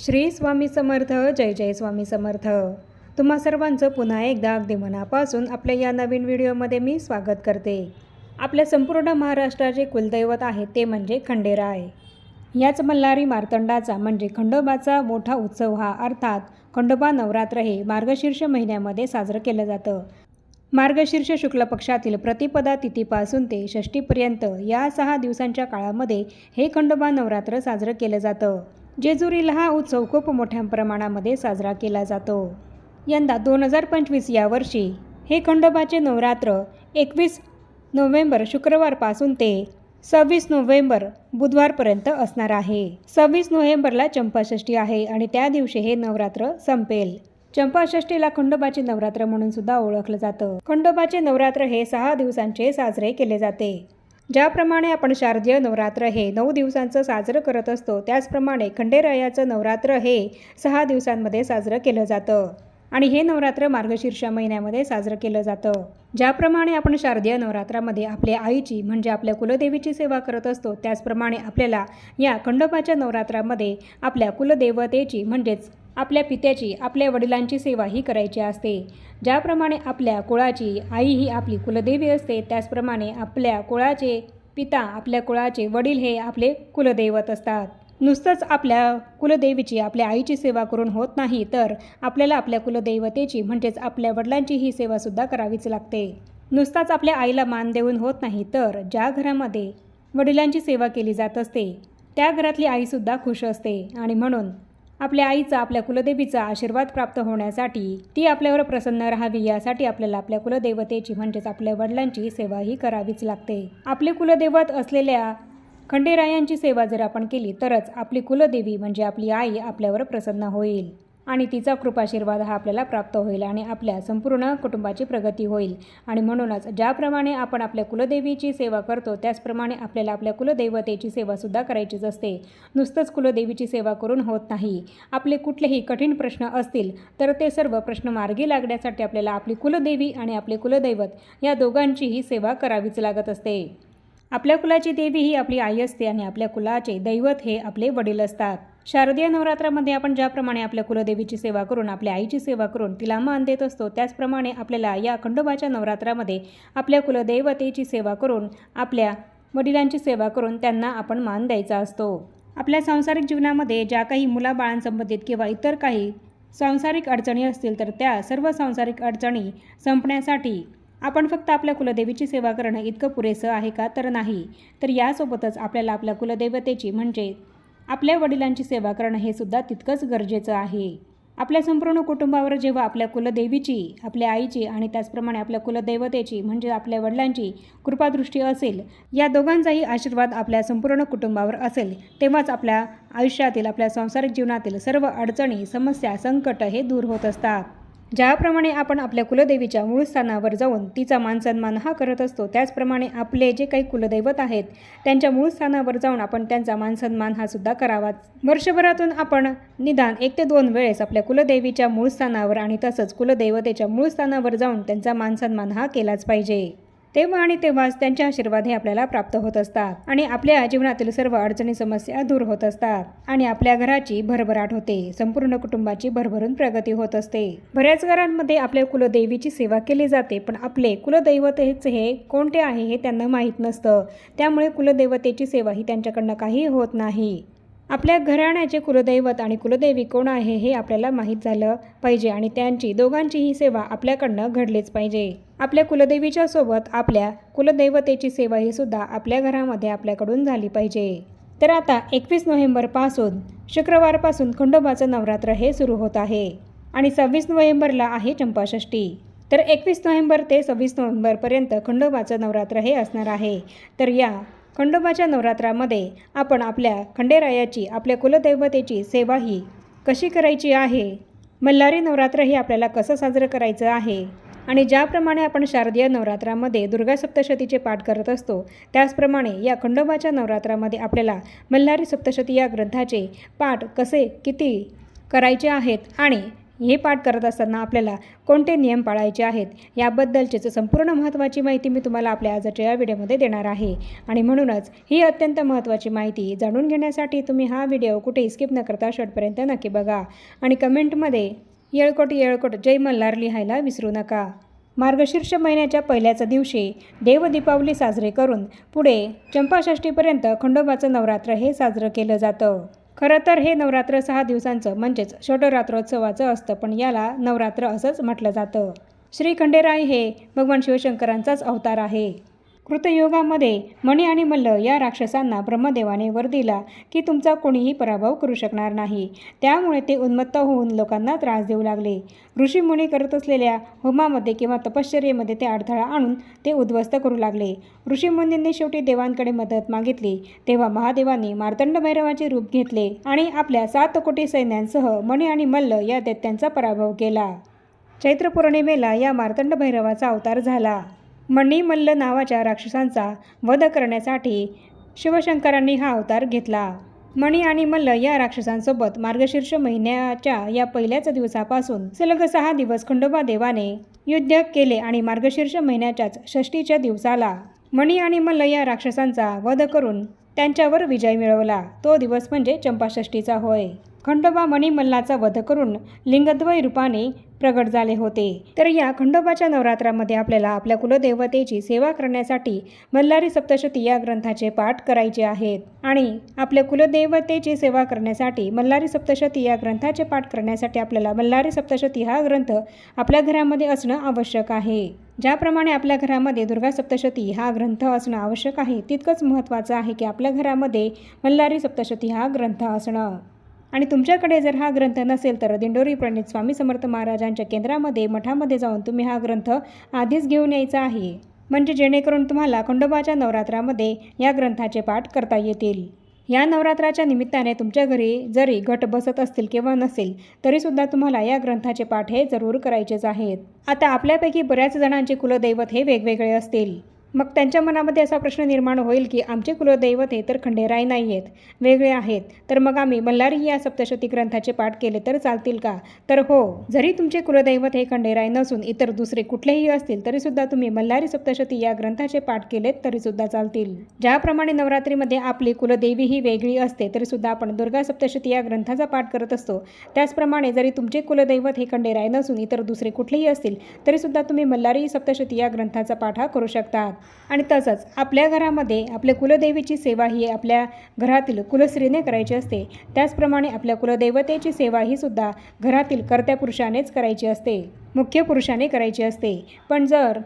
श्री स्वामी समर्थ जय जय स्वामी समर्थ. तुम्हा सर्वांचं पुन्हा एकदा अगदी मनापासून आपल्या या नवीन व्हिडिओमध्ये मी स्वागत करते. आपल्या संपूर्ण महाराष्ट्राचे कुलदैवत आहे ते म्हणजे खंडेराय याच मल्हारी मार्तंडाचा म्हणजे खंडोबाचा मोठा उत्सव हा अर्थात खंडोबा नवरात्र हे मार्गशीर्ष महिन्यामध्ये साजरं केलं जातं. मार्गशीर्ष शुक्ल पक्षातील प्रतिपदा तिथीपासून ते षष्टीपर्यंत या सहा दिवसांच्या काळामध्ये हे खंडोबा नवरात्र साजरं केलं जातं. जेजुरीला हा उत्सव खूप मोठ्या प्रमाणामध्ये साजरा केला जातो. यंदा दोन हजार पंचवीस या वर्षी हे खंडोबाचे नवरात्र एकवीस नोव्हेंबर शुक्रवारपासून ते सव्वीस नोव्हेंबर बुधवारपर्यंत असणार आहे. सव्वीस नोव्हेंबरला चंपाषष्ठी आहे आणि त्या दिवशी हे नवरात्र संपेल. चंपाषष्ठीला खंडोबाचे नवरात्र म्हणून सुद्धा ओळखलं जातं. खंडोबाचे नवरात्र हे सहा दिवसांचे साजरे केले जाते. ज्याप्रमाणे आपण शारदीय नवरात्र हे नऊ दिवसांचं साजरं करत असतो त्याचप्रमाणे खंडेरायाचं नवरात्र हे सहा दिवसांमध्ये साजरं केलं जातं. आणि हे नवरात्र मार्गशीर्ष महिन्यामध्ये साजरं केलं जातं. ज्याप्रमाणे आपण शारदीय नवरात्रामध्ये आपल्या आईची म्हणजे आपल्या कुलदेवीची सेवा करत असतो त्याचप्रमाणे आपल्याला या खंडोबाच्या नवरात्रामध्ये आपल्या कुलदेवतेची म्हणजेच आपल्या पित्याची आपल्या वडिलांची सेवा ही करायची असते. ज्याप्रमाणे आपल्या कुळाची आई ही आपली कुलदेवी असते त्याचप्रमाणे आपल्या कुळाचे पिता आपल्या कुळाचे वडील हे आपले कुलदैवत असतात. नुसतंच आपल्या कुलदेवीची आपल्या आईची सेवा करून होत नाही तर आपल्याला आपल्या कुलदैवतेची म्हणजेच आपल्या वडिलांची ही सेवासुद्धा करावीच लागते. नुसताच आपल्या आईला मान देऊन होत नाही तर ज्या घरामध्ये वडिलांची सेवा केली जात असते त्या घरातली आईसुद्धा खुश असते. आणि म्हणून आपल्या आईचा आपल्या कुलदेवीचा आशीर्वाद प्राप्त होण्यासाठी ती आपल्यावर प्रसन्न राहावी यासाठी आपल्याला आपल्या कुलदेवतेची म्हणजेच आपल्या वडिलांची सेवाही करावीच लागते. आपले कुलदैवत असलेल्या खंडेरायांची सेवा जर आपण केली तरच आपली कुलदेवी म्हणजे आपली आई आपल्यावर प्रसन्न होईल. आणि तिचा कृपाशीर्वाद हा आपल्याला प्राप्त होईल आणि आपल्या संपूर्ण कुटुंबाची प्रगती होईल. आणि म्हणूनच ज्याप्रमाणे आपण आपल्या कुलदेवीची सेवा करतो त्याचप्रमाणे आपल्याला आपल्या कुलदैवतेची सेवासुद्धा करायचीच असते. नुसतंच कुलदेवीची सेवा करून होत नाही. आपले कुठलेही कठीण प्रश्न असतील तर ते सर्व प्रश्न मार्गी लागण्यासाठी आपल्याला आपली कुलदेवी आणि आपले कुलदैवत या दोघांचीही सेवा करावीच लागत असते. आपल्या कुलाची देवी ही आपली आई असते आणि आपल्या कुलाचे दैवत हे आपले वडील असतात. शारदीय नवरात्रामध्ये आपण ज्याप्रमाणे आपल्या कुलदेवीची सेवा करून आपल्या आईची सेवा करून तिला मान देत असतो त्याचप्रमाणे आपल्याला या खंडोबाच्या नवरात्रामध्ये आपल्या कुलदैवतेची सेवा करून आपल्या वडिलांची सेवा करून त्यांना आपण मान द्यायचा असतो. आपल्या सांसारिक जीवनामध्ये ज्या काही मुलाबाळांसंबंधित किंवा इतर काही सांसारिक अडचणी असतील तर त्या सर्व सांसारिक अडचणी संपण्यासाठी आपण फक्त आपल्या कुलदेवीची सेवा करणं इतकं पुरेसं आहे का तर नाही. तर यासोबतच आपल्याला आपल्या कुलदैवतेची म्हणजे आपल्या वडिलांची सेवा करणं हे सुद्धा तितकंच गरजेचं आहे. आपल्या संपूर्ण कुटुंबावर जेव्हा आपल्या कुलदेवीची आपल्या आईची आणि त्याचप्रमाणे आपल्या कुलदैवतेची म्हणजे आपल्या वडिलांची कृपादृष्टी असेल या दोघांचाही आशीर्वाद आपल्या संपूर्ण कुटुंबावर असेल तेव्हाच आपल्या आयुष्यातील आपल्या सांसारिक जीवनातील सर्व अडचणी समस्या संकट हे दूर होत असतात. ज्याप्रमाणे आपण आपल्या कुलदेवीच्या मूळ स्थानावर जाऊन तिचा मानसन्मान हा करत असतो त्याचप्रमाणे आपले जे काही कुलदैवत आहेत त्यांच्या मूळ स्थानावर जाऊन आपण त्यांचा मानसन्मान हा सुद्धा करावाच वर्षभरातून आपण निदान एक ते दोन वेळेस आपल्या कुलदेवीच्या मूळ स्थानावर आणि तसंच कुलदैवतेच्या मूळ स्थानावर जाऊन त्यांचा मानसन्मान हा केलाच पाहिजे. तेव्हा आणि तेव्हाच त्यांचे आशीर्वाद हे आपल्याला प्राप्त होत असतात आणि आपल्या जीवनातील सर्व अडचणी समस्या दूर होत असतात. आणि आपल्या घराची भरभराट होते. संपूर्ण कुटुंबाची भरभरून प्रगती होत असते. बऱ्याच घरांमध्ये आपल्या कुलदेवीची सेवा केली जाते पण आपले कुलदैवतेच हे कोणते आहे हे त्यांना माहीत नसतं. त्यामुळे कुलदैवतेची सेवा ही त्यांच्याकडनं काही होत नाही. आपल्या घराण्याचे कुलदैवत आणि कुलदेवी कोण आहे हे आपल्याला माहीत झालं पाहिजे आणि त्यांची दोघांचीही सेवा आपल्याकडनं घडलीच पाहिजे. आपल्या कुलदेवीच्या सोबत आपल्या कुलदैवतेची सेवा ही सुद्धा आपल्या घरामध्ये आपल्याकडून झाली पाहिजे. तर आता एकवीस नोव्हेंबरपासून शुक्रवारपासून खंडोबाचं नवरात्र हे सुरू होत आहे आणि सव्वीस नोव्हेंबरला आहे चंपाषष्ठी. तर एकवीस नोव्हेंबर ते सव्वीस नोव्हेंबरपर्यंत खंडोबाचं नवरात्र हे असणार आहे. तर या खंडोबाच्या नवरात्रामध्ये आपण आपल्या खंडेरायाची आपल्या कुलदैवतेची सेवा ही कशी करायची आहे? मल्हारी नवरात्र हे आपल्याला कसं साजरं करायचं आहे? आणि ज्याप्रमाणे आपण शारदीय नवरात्रामध्ये दुर्गा सप्तशतीचे पाठ करत असतो त्याचप्रमाणे या खंडोबाच्या नवरात्रामध्ये आपल्याला मल्हारी सप्तशती या ग्रंथाचे पाठ कसे किती करायचे आहेत? आणि हे पाठ करत असताना आपल्याला कोणते नियम पाळायचे आहेत याबद्दलचीच संपूर्ण महत्त्वाची माहिती मी तुम्हाला आपल्या आजच्या या व्हिडिओमध्ये देणार आहे. आणि म्हणूनच ही अत्यंत महत्त्वाची माहिती जाणून घेण्यासाठी तुम्ही हा व्हिडिओ कुठे स्किप न करता शेवटपर्यंत नक्की बघा. आणि कमेंटमध्ये येळकोट येळकोट जय मल्हार लिहायला विसरू नका. मार्गशीर्ष महिन्याच्या पहिल्याच दिवशी देव दीपावली साजरे करून पुढे चंपाषष्टीपर्यंत खंडोबाचं नवरात्र हे साजरं केलं जातं. खरं तर हे नवरात्र सहा दिवसांचं म्हणजेच षोडरात्रोत्सवाचं असतं पण याला नवरात्र असंच म्हटलं जातं. श्री खंडेराय हे भगवान शिवशंकरांचाच अवतार आहे. कृतयोगामध्ये मणी आणि मल्ल या राक्षसांना ब्रह्मदेवाने वर दिला की तुमचा कोणीही पराभव करू शकणार नाही. त्यामुळे ते उन्मत्त होऊन लोकांना त्रास देऊ लागले. ऋषीमुनी करत असलेल्या होमामध्ये किंवा तपश्चर्येमध्ये ते अडथळा आणून ते उद्ध्वस्त करू लागले. ऋषीमुनींनी शेवटी देवांकडे मदत मागितली. तेव्हा महादेवांनी मार्तंड भैरवाचे रूप घेतले आणि आपल्या सात कोटी सैन्यांसह मणी आणि मल्ल या दैत्यांचा पराभव केला. चैत्र पौर्णिमेला या मार्तंड भैरवाचा अवतार झाला. मणिमल्ल नावाच्या राक्षसांचा वध करण्यासाठी शिवशंकरांनी हा अवतार घेतला. मणी आणि मल्ल या राक्षसांसोबत मार्गशीर्ष महिन्याच्या या पहिल्याच दिवसापासून सलग सहा दिवस खंडोबा देवाने युद्ध केले आणि मार्गशीर्ष महिन्याच्याच षष्टीच्या दिवसाला मणी आणि मल्ल या राक्षसांचा वध करून त्यांच्यावर विजय मिळवला. तो दिवस म्हणजे चंपाषष्टीचा होय. खंडोबा मणिमल्लाचा वध करून लिंगद्वय रूपाने प्रगट झाले होते. तर या खंडोबाच्या नवरात्रामध्ये आपल्याला आपल्या कुलदेवतेची सेवा करण्यासाठी मल्हारी सप्तशती या ग्रंथाचे पाठ करायचे आहेत. आणि आपल्या कुलदेवतेची सेवा करण्यासाठी मल्हारी सप्तशती या ग्रंथाचे पाठ करण्यासाठी आपल्याला मल्हारी सप्तशती हा ग्रंथ आपल्या घरामध्ये असणं आवश्यक आहे. ज्याप्रमाणे आपल्या घरामध्ये दुर्गा सप्तशती हा ग्रंथ असणं आवश्यक आहे तितकंच महत्त्वाचं आहे की आपल्या घरामध्ये मल्हारी सप्तशती हा ग्रंथ असणं. आणि तुमच्याकडे जर हा ग्रंथ नसेल तर दिंडोरी प्रणित स्वामी समर्थ महाराजांच्या केंद्रामध्ये मठामध्ये जाऊन तुम्ही हा ग्रंथ आधीच घेऊन यायचा आहे. म्हणजे जेणेकरून तुम्हाला खंडोबाच्या नवरात्रामध्ये या ग्रंथाचे पाठ करता येतील. या नवरात्राच्या निमित्ताने तुमच्या घरी जरी घट बसत असतील किंवा नसेल तरीसुद्धा तुम्हाला या ग्रंथाचे पाठ हे जरूर करायचेच आहेत. आता आपल्यापैकी बऱ्याच जणांचे कुलदैवत हे वेगवेगळे असतील. मग त्यांच्या मनामध्ये असा प्रश्न निर्माण होईल की आमचे कुलदैवत हे तर खंडेराय नाही आहेत वेगळे आहेत. तर मग आम्ही मल्हारी या सप्तशती ग्रंथाचे पाठ केले तर चालतील का? तर हो जरी तुमचे कुलदैवत हे खंडेराय नसून इतर दुसरे कुठलेही असतील तरीसुद्धा तुम्ही मल्हारी सप्तशती या ग्रंथाचे पाठ केलेत तरीसुद्धा चालतील. ज्याप्रमाणे नवरात्रीमध्ये आपली कुलदेवी ही वेगळी असते तरीसुद्धा आपण दुर्गा सप्तशती या ग्रंथाचा पाठ करत असतो. त्याचप्रमाणे जरी तुमचे कुलदैवत हे खंडेराय नसून इतर दुसरे कुठलेही असतील तरीसुद्धा तुम्ही मल्हारी सप्तशती या ग्रंथाचा पाठ हा करू शकतात. आणि तसंच आपल्या घरामध्ये आपल्या कुलदेवीची सेवा ही आपल्या घरातील कुलस्त्रीने करायची असते. त्याचप्रमाणे आपल्या कुलदेवतेची सेवा ही सुद्धा घरातील कर्त्या पुरुषानेच करायची असते. मुख्य पुरुषाने करायची असते. पण जर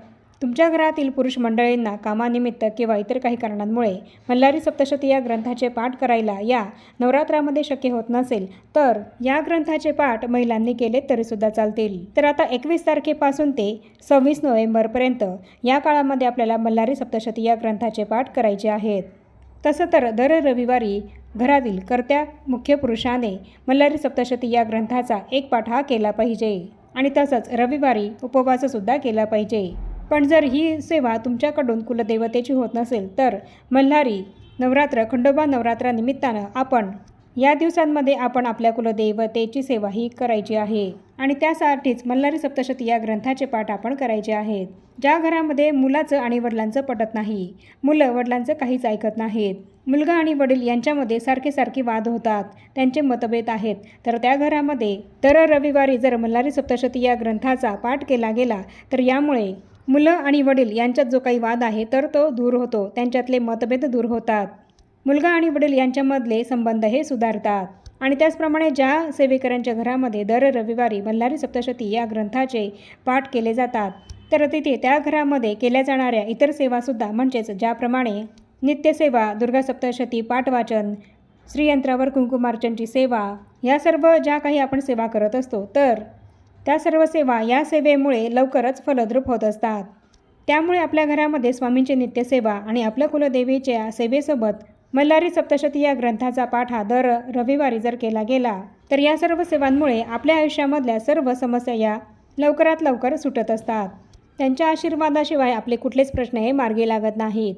तुमच्या घरातील पुरुष मंडळींना कामानिमित्त किंवा इतर काही कारणांमुळे मल्हारी सप्तशती या ग्रंथाचे पाठ करायला या नवरात्रामध्ये शक्य होत नसेल तर या ग्रंथाचे पाठ महिलांनी केले तरीसुद्धा चालतील. तर आता एकवीस तारखेपासून ते सव्वीस नोव्हेंबरपर्यंत या काळामध्ये आपल्याला मल्हारी सप्तशती या ग्रंथाचे पाठ करायचे आहेत. तसं तर दर रविवारी घरातील कर्त्या मुख्य पुरुषाने मल्हारी सप्तशती या ग्रंथाचा एक पाठ हा केला पाहिजे आणि तसंच रविवारी उपवाससुद्धा केला पाहिजे. पण जर ही सेवा तुमच्याकडून कुलदेवतेची होत नसेल तर मल्हारी नवरात्र खंडोबा नवरात्रानिमित्तानं आपण या दिवसांमध्ये आपण आपल्या कुलदेवतेची सेवा ही करायची आहे. आणि त्यासाठीच मल्हारी सप्तशती या ग्रंथाचे पाठ आपण करायचे आहेत. ज्या घरामध्ये मुलाचं आणि वडिलांचं पटत नाही मुलं वडिलांचं काहीच ऐकत नाहीत मुलगा आणि वडील यांच्यामध्ये सारखे सारखे वाद होतात त्यांचे मतभेद आहेत तर त्या घरामध्ये दर रविवारी जर मल्हारी सप्तशती या ग्रंथाचा पाठ केला गेला तर यामुळे मुलं आणि वडील यांच्यात जो काही वाद आहे तर तो दूर होतो. त्यांच्यातले मतभेद दूर होतात. मुलगा आणि वडील यांच्यामधले संबंध हे सुधारतात. आणि त्याचप्रमाणे ज्या सेवेकरांच्या घरामध्ये दर रविवारी मल्हारी सप्तशती या ग्रंथाचे पाठ केले जातात तर तिथे त्या घरामध्ये केल्या जाणाऱ्या इतर सेवासुद्धा म्हणजेच ज्याप्रमाणे नित्यसेवा दुर्गा सप्तशती पाठवाचन श्रीयंत्रावर कुंकुमार्चनची सेवा या सर्व ज्या काही आपण सेवा करत असतो तर त्या सर्व सेवा या सेवेमुळे लवकरच फलद्रूप होत असतात. त्यामुळे आपल्या घरामध्ये स्वामींची नित्यसेवा आणि आपल्या कुलदेवीच्या सेवेसोबत मल्हारी सप्तशती या ग्रंथाचा पाठ हा दर रविवारी जर केला गेला तर या सर्व सेवांमुळे आपल्या आयुष्यामधल्या सर्व समस्या या लवकरात लवकर सुटत असतात. त्यांच्या आशीर्वादाशिवाय आपले कुठलेच प्रश्न हे मार्गी लागत नाहीत.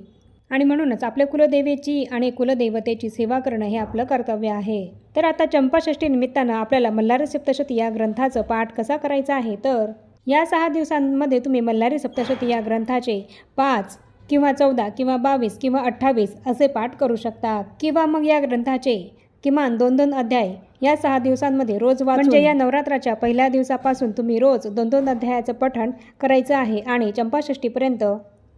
आणि म्हणूनच आपल्या कुलदेवीची आणि कुलदेवतेची सेवा करणं हे आपलं कर्तव्य आहे. तर आता चंपाषष्ठी निमित्तानं आपल्याला मल्हारी सप्तशती या ग्रंथाचं पाठ कसा करायचा आहे? तर या सहा दिवसांमध्ये तुम्ही मल्हारी सप्तशती या ग्रंथाचे पाच किंवा चौदा किंवा बावीस किंवा अठ्ठावीस असे पाठ करू शकतात. किंवा मग या ग्रंथाचे किमान दोन दोन अध्याय या सहा दिवसांमध्ये रोज म्हणजे या नवरात्राच्या पहिल्या दिवसापासून तुम्ही रोज दोन दोन अध्यायाचं पठण करायचं आहे आणि चंपाषष्टीपर्यंत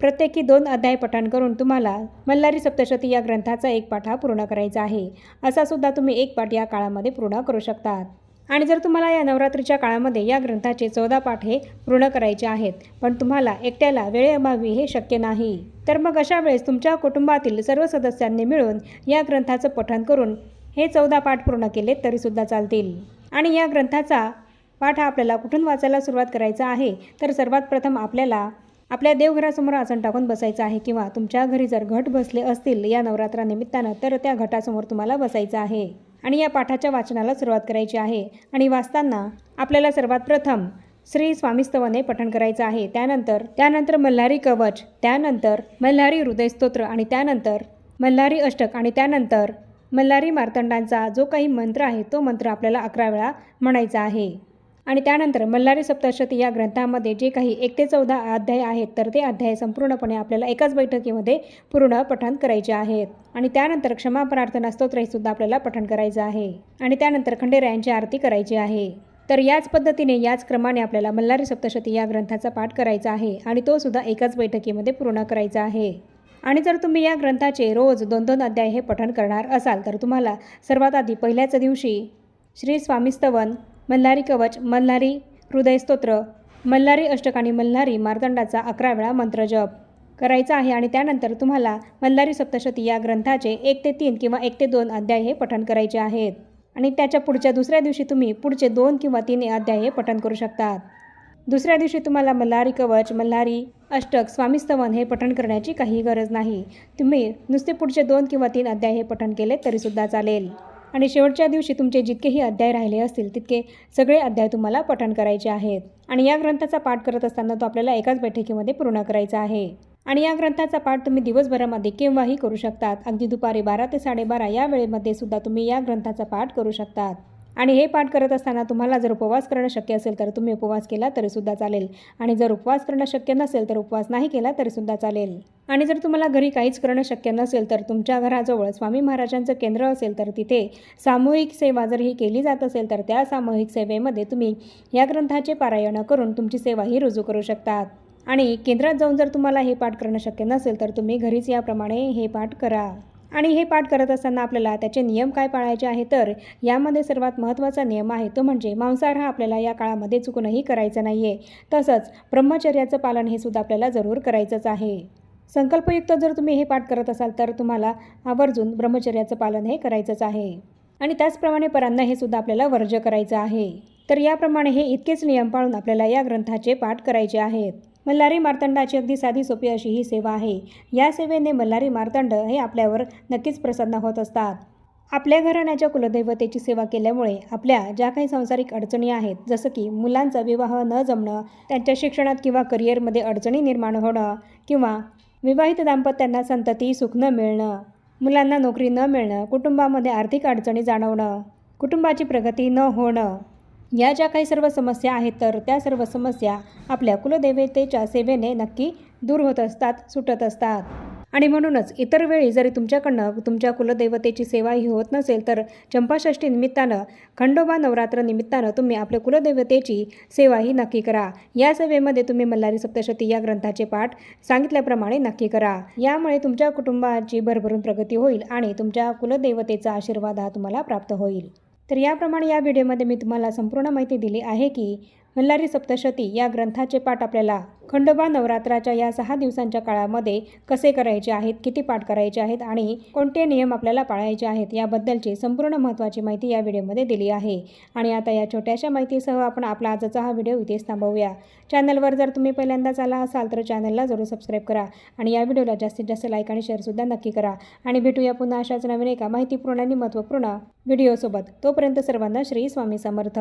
प्रत्येकी दोन अध्याय पठण करून तुम्हाला मल्हारी सप्तशती या ग्रंथाचा एक पाठ हा पूर्ण करायचा आहे. असा सुद्धा तुम्ही एक पाठ या काळामध्ये पूर्ण करू शकतात. आणि जर तुम्हाला या नवरात्रीच्या काळामध्ये या ग्रंथाचे चौदा पाठ हे पूर्ण करायचे आहेत पण तुम्हाला एकट्याला वेळेअभावी हे शक्य नाही. तर मग अशा वेळेस तुमच्या कुटुंबातील सर्व सदस्यांनी मिळून या ग्रंथाचं पठण करून हे चौदा पाठ पूर्ण केले तरीसुद्धा चालतील. आणि या ग्रंथाचा पाठ हा आपल्याला कुठून वाचायला सुरुवात करायचा आहे तर सर्वात प्रथम आपल्याला आपल्या देवघरासमोर आसन टाकून बसायचं आहे किंवा तुमच्या घरी जर घट बसले असतील या नवरात्रानिमित्तानं तर त्या घटासमोर तुम्हाला बसायचं आहे. आणि या पाठाच्या वाचनाला सुरुवात करायची आहे. आणि वाचताना आपल्याला सर्वात प्रथम श्री स्वामीस्तवने पठण करायचं आहे. त्यानंतर त्यानंतर मल्हारी कवच त्यानंतर मल्हारी हृदयस्तोत्र आणि त्यानंतर मल्हारी अष्टक आणि त्यानंतर मल्हारी मार्तंडांचा जो काही मंत्र आहे तो मंत्र आपल्याला अकरा वेळा म्हणायचा आहे. आणि त्यानंतर मल्हारी सप्तशती या ग्रंथामध्ये जे काही एक ते चौदा अध्याय आहेत तर ते अध्याय संपूर्णपणे आपल्याला एकाच बैठकीमध्ये पूर्ण पठण करायचे आहेत. आणि त्यानंतर क्षमा प्रार्थना स्तोत्र सुद्धा आपल्याला पठण करायचं आहे. आणि त्यानंतर खंडेरायांची आरती करायची आहे. तर याच पद्धतीने याच क्रमाने आपल्याला मल्हारी सप्तशती या ग्रंथाचा पाठ करायचा आहे आणि तो सुद्धा एकाच बैठकीमध्ये पूर्ण करायचा आहे. आणि जर तुम्ही या ग्रंथाचे रोज दोन दोन अध्याय हे पठण करणार असाल तर तुम्हाला सर्वात आधी पहिल्याच दिवशी श्री स्वामीस्तवन मल्हारी कवच मल्हारी हृदयस्तोत्र मल्हारी अष्टक आणि मल्हारी मार्तंडाचा अकरा वेळा मंत्रजप करायचा आहे आणि त्यानंतर तुम्हाला मल्हारी सप्तशती या ग्रंथाचे एक ते तीन किंवा एक ते दोन अध्याय हे पठण करायचे आहेत. आणि त्याच्या पुढच्या दुसऱ्या दिवशी तुम्ही पुढचे दोन किंवा तीन अध्याय हे पठण करू शकतात. दुसऱ्या दिवशी तुम्हाला मल्हारी कवच मल्हारी अष्टक स्वामीस्तवन हे पठण करण्याची काही गरज नाही. तुम्ही नुसते पुढचे दोन किंवा तीन अध्याय हे पठण केले तरीसुद्धा चालेल. आणि शेवटच्या दिवशी तुमचे जितकेही अध्याय राहिले असतील तितके सगळे अध्याय तुम्हाला पठण करायचे आहेत. आणि या ग्रंथाचा पाठ करत असताना तो आपल्याला एकाच बैठकीमध्ये पूर्ण करायचा आहे. आणि या ग्रंथाचा पाठ तुम्ही दिवसभरामध्ये केव्हाही करू शकतात. अगदी दुपारी बारा ते साडेबारा या वेळेमध्ये सुद्धा तुम्ही या ग्रंथाचा पाठ करू शकतात. आणि हे पाठ करत असताना तुम्हाला जर उपवास करणं शक्य असेल तर तुम्ही उपवास केला तरीसुद्धा चालेल. आणि जर उपवास करणं शक्य नसेल तर उपवास नाही केला तरीसुद्धा चालेल. आणि जर तुम्हाला घरी काहीच करणं शक्य नसेल तर तुमच्या घराजवळ स्वामी महाराजांचं केंद्र असेल तर तिथे सामूहिक सेवा जर ही केली जात असेल तर त्या सामूहिक सेवेमध्ये तुम्ही या ग्रंथाचे पारायण करून तुमची सेवा ही रुजू करू शकतात. आणि केंद्रात जाऊन जर तुम्हाला हे पाठ करणं शक्य नसेल तर तुम्ही घरीच याप्रमाणे हे पाठ करा. आणि हे पाठ करत असताना आपल्याला त्याचे नियम काय पाळायचे आहे? तर यामध्ये सर्वात महत्त्वाचा नियम आहे तो म्हणजे मांसाहार हा आपल्याला या काळामध्ये चुकूनही करायचा नाही आहे तसंच ब्रह्मचर्याचं पालन हे सुद्धा आपल्याला जरूर करायचंच आहे. संकल्पयुक्त जर तुम्ही हे पाठ करत असाल तर तुम्हाला आवर्जून ब्रह्मचर्याचं पालन हे करायचंच आहे. आणि त्याचप्रमाणे परांना हे सुद्धा आपल्याला वर्ज करायचं आहे. तर याप्रमाणे हे इतकेच नियम पाळून आपल्याला या ग्रंथाचे पाठ करायचे आहेत. मल्हारी मार्तंडाची अगदी साधी सोपी अशी ही सेवा आहे. या सेवेने मल्हारी मार्तंड हे आपल्यावर नक्कीच प्रसन्न होत असतात. आपल्या घराण्याच्या कुलदैवतेची सेवा केल्यामुळे आपल्या ज्या काही सांसारिक अडचणी आहेत जसं की मुलांचा विवाह न जमणं त्यांच्या शिक्षणात किंवा करिअरमध्ये अडचणी निर्माण होणं किंवा विवाहित दाम्पत्यांना संतती सुख न मिळणं मुलांना नोकरी न मिळणं कुटुंबामध्ये आर्थिक अडचणी जाणवणं कुटुंबाची प्रगती न होणं या ज्या काही सर्व समस्या आहेत तर त्या सर्व समस्या आपल्या कुलदेवतेच्या सेवेने नक्की दूर होत असतात सुटत असतात. आणि म्हणूनच इतर वेळी जरी तुमच्याकडनं तुमच्या कुलदैवतेची सेवा ही होत नसेल तर चंपाषष्ठी निमित्तानं खंडोबा नवरात्र निमित्तानं तुम्ही आपल्या कुलदैवतेची सेवा ही नक्की करा. या सेवेमध्ये तुम्ही मल्हारी सप्तशती या ग्रंथाचे पाठ सांगितल्याप्रमाणे नक्की करा. यामुळे तुमच्या कुटुंबाची भरभरून प्रगती होईल आणि तुमच्या कुलदैवतेचा आशीर्वाद हा तुम्हाला प्राप्त होईल. तर याप्रमाणे या व्हिडिओमध्ये मी तुम्हाला संपूर्ण माहिती दिली आहे की मल्हारी सप्तशती या ग्रंथाचे पाठ आपल्याला खंडोबा नवरात्राच्या या सहा दिवसांच्या काळामध्ये कसे करायचे आहेत किती पाठ करायचे आहेत आणि कोणते नियम आपल्याला पाळायचे आहेत याबद्दलची संपूर्ण महत्त्वाची माहिती या व्हिडिओमध्ये दिली आहे. आणि आता या छोट्याशा माहितीसह आपण आपला आजचा हा व्हिडिओ इथेच थांबवूया. चॅनलवर जर तुम्ही पहिल्यांदाच आला असाल तर चॅनलला जरूर सबस्क्राईब करा आणि या व्हिडिओला जास्तीत जास्त लाईक आणि शेअरसुद्धा नक्की करा. आणि भेटूया पुन्हा अशाच नवीन एका माहितीपूर्ण आणि महत्त्वपूर्ण व्हिडिओसोबत. तोपर्यंत सर्वांना श्री स्वामी समर्थ.